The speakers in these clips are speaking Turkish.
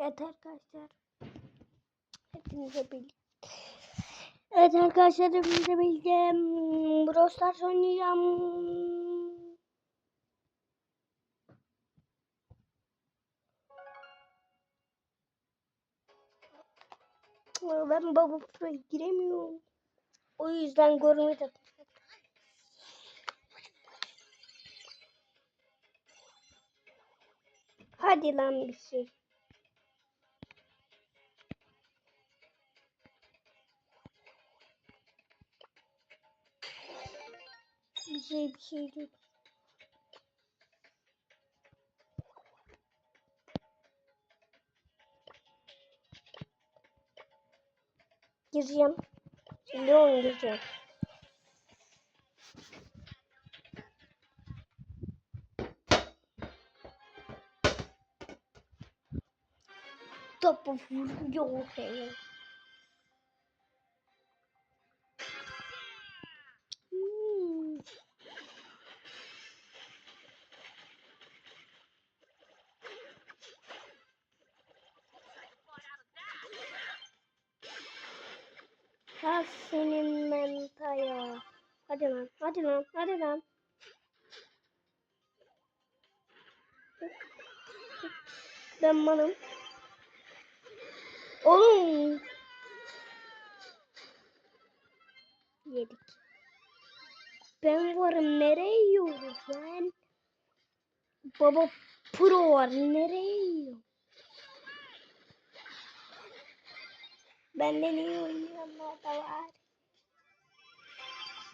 Evet arkadaşlar. Hepinize birlikte. Evet arkadaşlar hepinize birlikte Brawl Stars oynayacağım. Ben Baba Pro'ya giremiyorum. O yüzden görmedim. Hadi lan bir şey. Bir şey bir şey değil. Gireceğim. Şimdi onu gireceğim. Topu vuruyor Hadi lan, hadi lan, hadi lan. Ben malım. Oğlum. Yedik. Ben varım nereye yiyoruz lan? Baba pro var nereye yiyor? Benden iyi oynayanlar da var.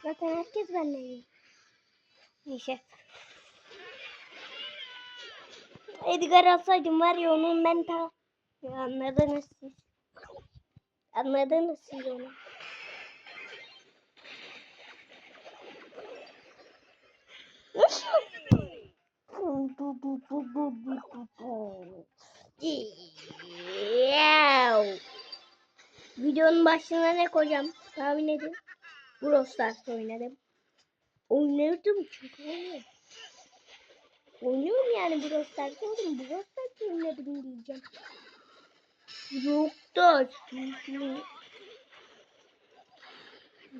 Zaten herkes benden iyi. Neyse. Edgar alsaydım var ya onun ben ta... Ya anladınız siz. Anladınız siz onu. Videonun başına ne koyacağım? Tahmin edin. Brawl Stars oynadım. Oynardım çünkü oynuyorum. Oynuyorum yani Brawl Stars oğlum. Brawl Stars oynadım diyeceğim. Yok da.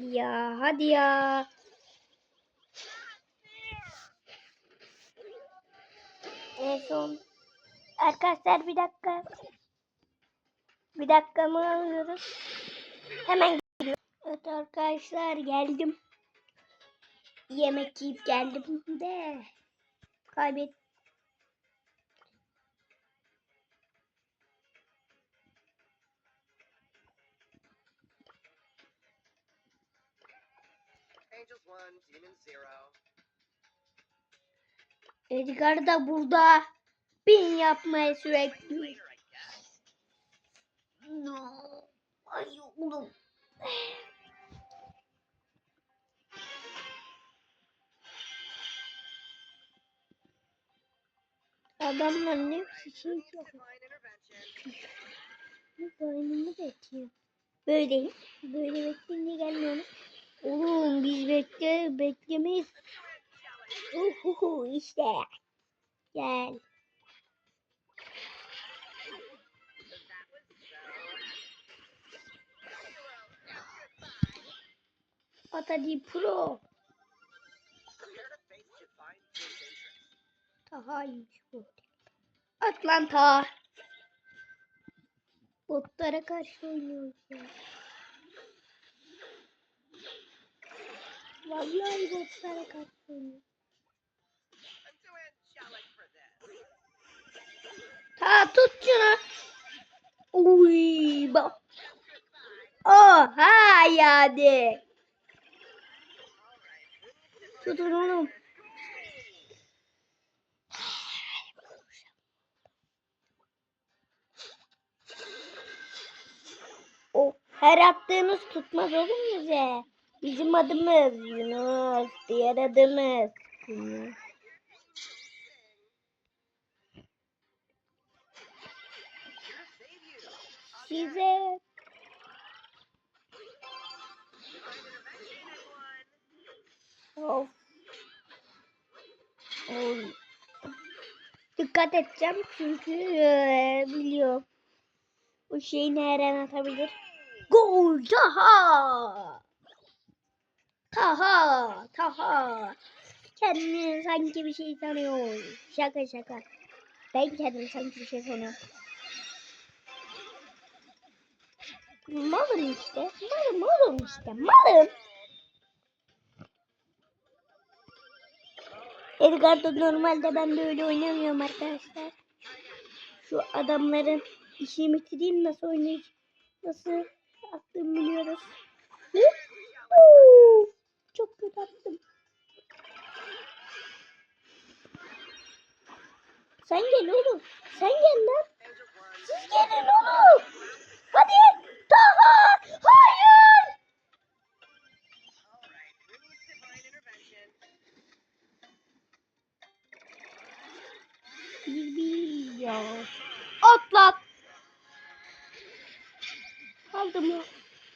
Ya hadi ya. En son. Arkadaşlar bir dakika. Bir dakika mı alıyoruz? Hemen. Evet arkadaşlar geldim. Yemek yiyip geldim de. Kaybet. Edgar da burada. Bin yapmaya sürekli. No. Ay oğlum. Adamlar ne Alright, şey divine intervention. Boynumu bekliyor. Böyle. Böyle bekleyince gelmiyor. Oğlum biz bekle beklemeyiz. Uhuhu işte. Gel. Atadi Pro. Daha iyi bu. Atlanta. Botlara karşı oynuyoruz ya. Vallahi botlara karşı oynuyoruz. Ta tut şunu. Uy bak. Oha yani. Tutun oğlum. O her attığınız tutmaz oğlum bize. Bizim adımız Yunus. Diğer adımız. Size. Of. Oy. Dikkat edeceğim çünkü eee, biliyorum. O şeyini her an atabilir. Gol! Taha! Taha! Taha! Kendini sanki bir şey sanıyor. Şaka şaka. Ben kendimi sanki bir şey sanıyorum. Malım işte. Malım oğlum işte. Malım. Edgar'da normalde ben böyle oynamıyorum arkadaşlar. Şu adamların işini bitireyim nasıl oynayacağım. Nasıl attığımı biliyoruz. Çok kötü attım. Sen gel oğlum. Sen gel lan. Siz gelin oğlum. Hadi. Taha. Hayır. Bir bir ya. Atlat. Ya.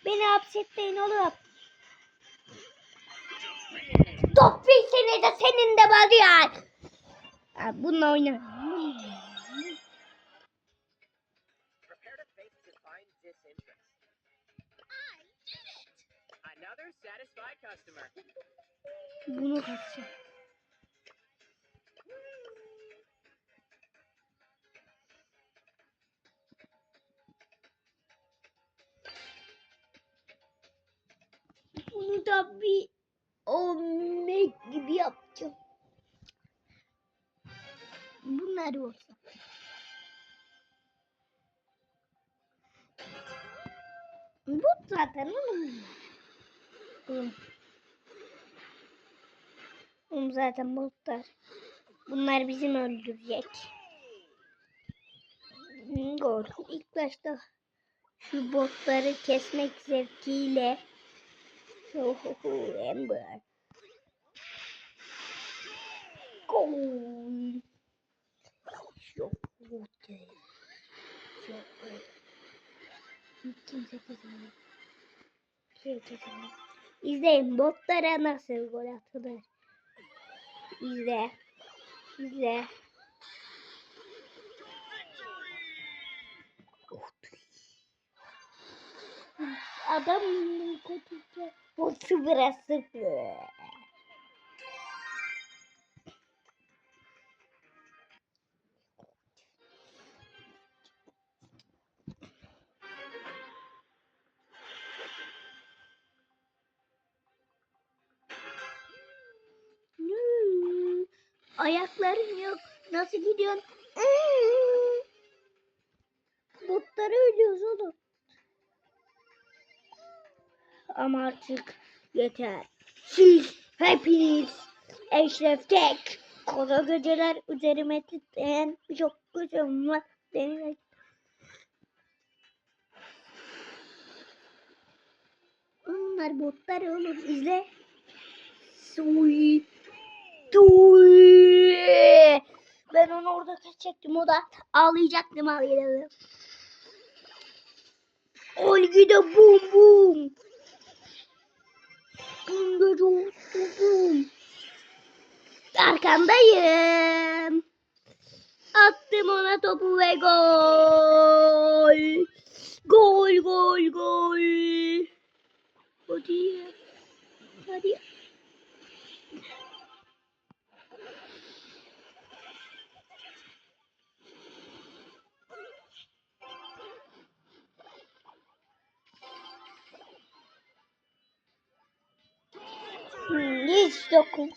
Beni hapsetmeyin oğlum. Topil seni de senin de var ya. Ha, bununla oyna. Prepare to Bunu da bir omlet gibi yapacağım. Bunlar olsa. Bu zaten oğlum. Oğlum. Zaten botlar. Bunlar bizim öldürecek. Gol. İlk başta şu botları kesmek zevkiyle. Ohoho, Ember. Gol. Çok kötü. Çok kötü. Kimse kazanıyor. Kimse kazanıyor. İzleyin botlara nasıl gol atılır. İzle. İzle. Adam kötü. Bu sıfıra sıfır. Hmm, Ayaklarım yok. Nasıl gidiyorsun? Hmm. Botlara ölüyoruz oğlum. Ama artık yeter. Siz hepiniz Eşref Tek. Kara geceler üzerime titreyen birçok gözüm var. Denize Bunlar botlar oğlum izle. Suy. Duy. Ben onu orada kaçacaktım o da ağlayacaktım ağlayacaktım. Olgi de bum bum. Bum bum. Arkandayım. Attım ona topu ve gol. Gol gol gol. Hadi. Hadi. Hiç dokun.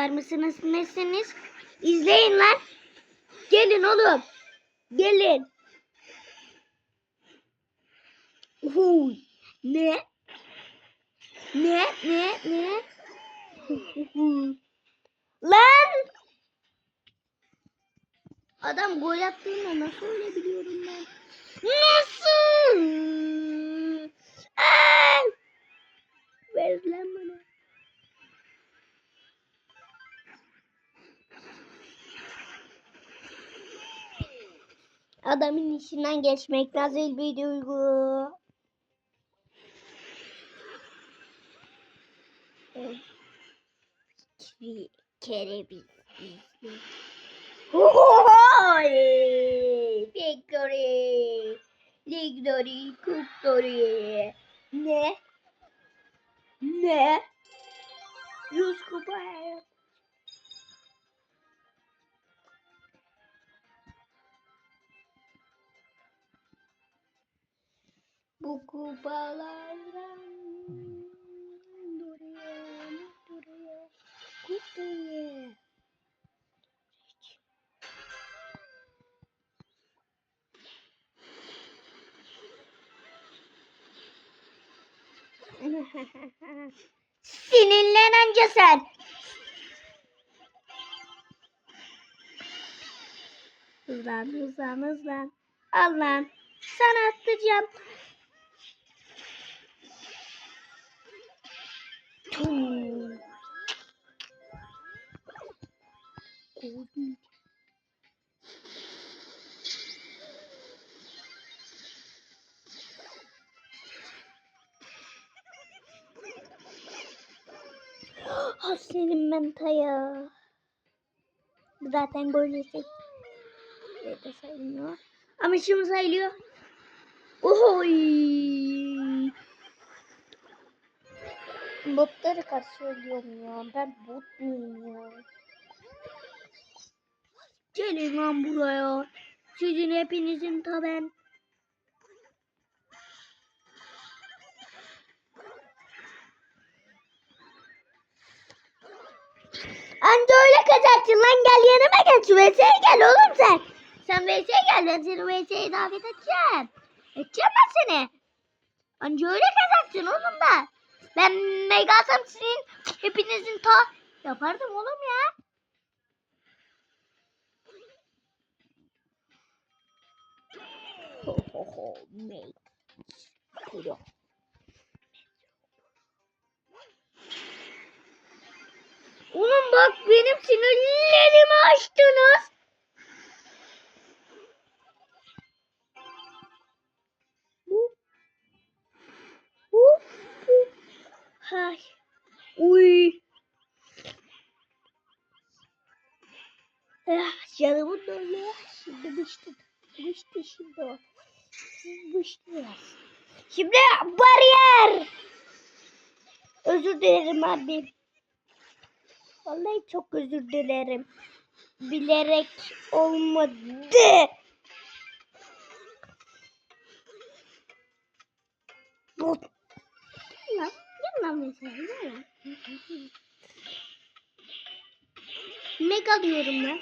Kurtlar mısınız nesiniz? İzleyin lan. Gelin oğlum. Gelin. Uhu. Ne? Ne? Ne? Ne? Lan! Adam gol attığında nasıl öyle biliyorum ben? İşinden geçmek nasıl bir duygu? Bir kere bir! Victory! Victory! Victory! Ne? Ne? Yüz kupa. Bu kupalardan duruyor, duruyor, kutuyu. Sinirlen anca sen. Hızlan, hızlan, hızlan. Al lan. Sana atacağım. Ah senin mentaya. Zaten gol yesek. de sayılmıyor. Ama şimdi sayılıyor. Ohoy. Botları karşı ölüyorum ya. Ben bot muyum ya? Gelin lan buraya. Sizin hepinizin ta Anca öyle kaçacaksın lan gel yanıma şu VS'ye gel oğlum sen. Sen VS'ye gel ben seni VS'ye davet edeceğim. Edeceğim ben seni. Anca öyle kaçacaksın oğlum ben. Ben megasam sizin hepinizin ta yapardım oğlum ya. Ho ho ho mate. Oğlum bak benim sinirlerimi açtınız. Hay. Uy. Ah, canımın dolu. Şimdi bıçtı. Bıçtı şimdi o. Bıçtı. Şimdi bariyer. Özür dilerim abi. Vallahi çok özür dilerim. Bilerek olmadı. Mesela. Gel lan. Mega diyorum ben.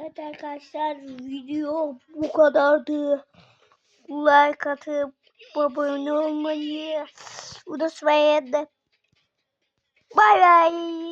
Evet arkadaşlar video bu kadardı. Like atıp abone olmayı unutmayın. Bay bay.